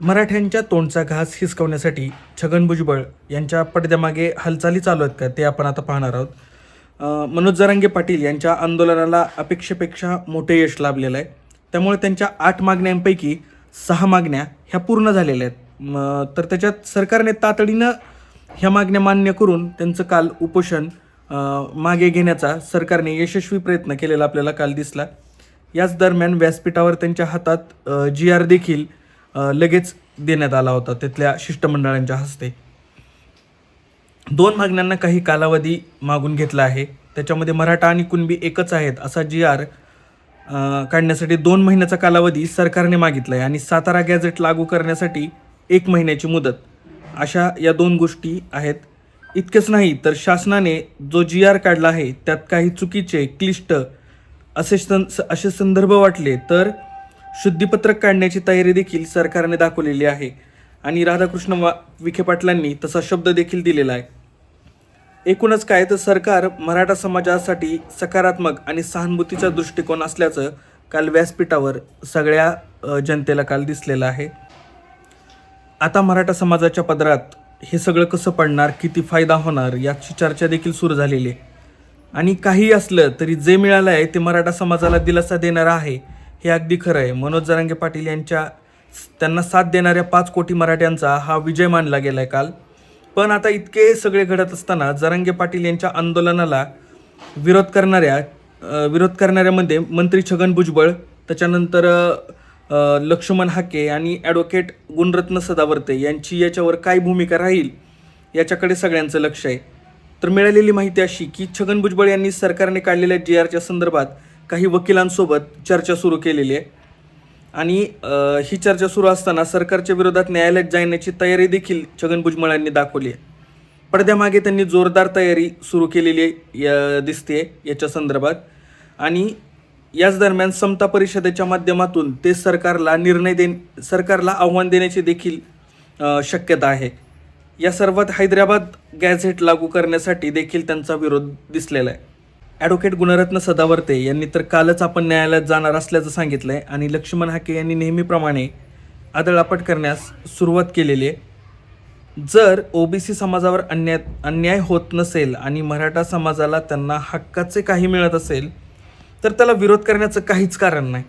मराठ्यांच्या तोंडचा घास हिसकवण्यासाठी छगन भुजबळ यांच्या पडद्यामागे हालचाली चालू आहेत का ते आपण आता पाहणार आहोत. मनोज जरांगे पाटील यांच्या आंदोलनाला अपेक्षेपेक्षा मोठे यश लाभलेलं आहे. त्यामुळे त्यांच्या आठ मागण्यांपैकी सहा मागण्या ह्या पूर्ण झालेल्या आहेत. तर त्याच्यात सरकारने तातडीनं ह्या मागण्या मान्य करून त्यांचं काल उपोषण मागे घेण्याचा सरकारने यशस्वी प्रयत्न केलेला आपल्याला काल दिसला. याच दरम्यान व्यासपीठावर त्यांच्या हातात जी आर देखील लगेच देण्यात आला होता तिथल्या शिष्टमंडळांच्या हस्ते. दोन मागण्यांना काही कालावधी मागून घेतला आहे. त्याच्यामध्ये मराठा आणि कुणबी एकच आहेत असा जी आर काढण्यासाठी दोन महिन्याचा कालावधी सरकारने मागितला आहे आणि सातारा गॅझेट लागू करण्यासाठी एक महिन्याची मुदत. अशा या दोन गोष्टी आहेत. इतकेच नाही तर शासनाने जो जी आर काढला आहे त्यात काही चुकीचे क्लिष्ट असे सं असे संदर्भ वाटले तर शुद्धीपत्रक काढण्याची तयारी देखील सरकारने दाखवलेली आहे. आणि राधाकृष्ण वा विखे पाटलांनी तसा शब्द देखील दिलेला आहे. एकूणच काय तर सरकार मराठा समाजासाठी सकारात्मक आणि सहानुभूतीचा दृष्टिकोन असल्याचं काल व्यासपीठावर सगळ्या जनतेला काल दिसलेलं आहे. आता मराठा समाजाच्या पदरात हे सगळं कसं पडणार किती फायदा होणार याची चर्चा देखील सुरू झालेली आहे. आणि काही असलं तरी जे मिळालं आहे ते मराठा समाजाला दिलासा देणारं आहे. हे अगदी खरं आहे. मनोज जरांगे पाटील यांच्या त्यांना साथ देणाऱ्या पाच कोटी मराठ्यांचा हा विजय मानला गेला आहे काल. पण आता इतके सगळे घडत असताना जरांगे पाटील यांच्या आंदोलनाला विरोध करणाऱ्या विरोध करणाऱ्यामध्ये मंत्री छगन भुजबळ त्याच्यानंतर लक्ष्मण हाके आणि ॲडव्होकेट गुणरत्न सदावर्ते यांची याच्यावर काय भूमिका राहील याच्याकडे सगळ्यांचं लक्ष आहे. तर मिळालेली माहिती अशी की छगन भुजबळ यांनी सरकारने काढलेल्या जी आरच्या संदर्भात काही वकिलांसोबत चर्चा सुरू केलेली आहे. आणि ही चर्चा सुरू असताना सरकारच्या विरोधात न्यायालयात जाण्याची तयारी देखील छगन भुजबळांनी दाखवली आहे. पडद्यामागे त्यांनी जोरदार तयारी सुरू केलेली दिसते याच्या संदर्भात. आणि याच दरम्यान समता परिषदेच्या माध्यमातून ते सरकारला निर्णय दे सरकारला आव्हान देण्याची देखील शक्यता आहे. या सर्वात हैदराबाद गॅझेट लागू करण्यासाठी देखील त्यांचा विरोध दिसलेला आहे. ॲडव्होकेट गुणरत्न सदावर्ते यांनी तर कालच आपण न्यायालयात जाणार असल्याचं सांगितलं आहे आणि लक्ष्मण हाके यांनी नेहमीप्रमाणे आदळापट करण्यास सुरुवात केलेली आहे. जर ओबीसी समाजावर अन्याय अन्याय होत नसेल आणि मराठा समाजाला त्यांना हक्काचे काही मिळत असेल तर त्याला विरोध करण्याचं काहीच कारण नाही.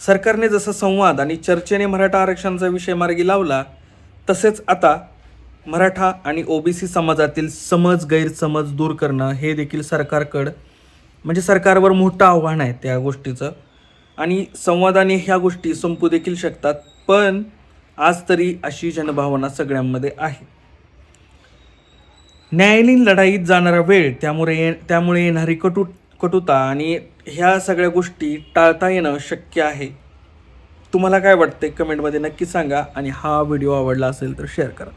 सरकारने जसा संवाद आणि चर्चेने मराठा आरक्षणाचा विषय मार्गी लावला तसेच आता मराठा आणि ओबीसी समाजातील समज गैरसमज दूर करणं हे देखील सरकारकडं म्हणजे सरकारवर मोठं आव्हान आहे त्या गोष्टीचं. आणि संवादाने ह्या गोष्टी संपू देखील शकतात पण आज तरी अशी जनभावना सगळ्यांमध्ये आहे. न्यायालयीन लढाईत जाणारा वेळ त्यामुळे ये त्यामुळे येणारी कटु कटुता आणि ह्या सगळ्या गोष्टी टाळता येणं शक्य आहे. तुम्हाला काय वाटते कमेंटमध्ये नक्की सांगा आणि हा व्हिडिओ आवडला असेल तर शेअर करा.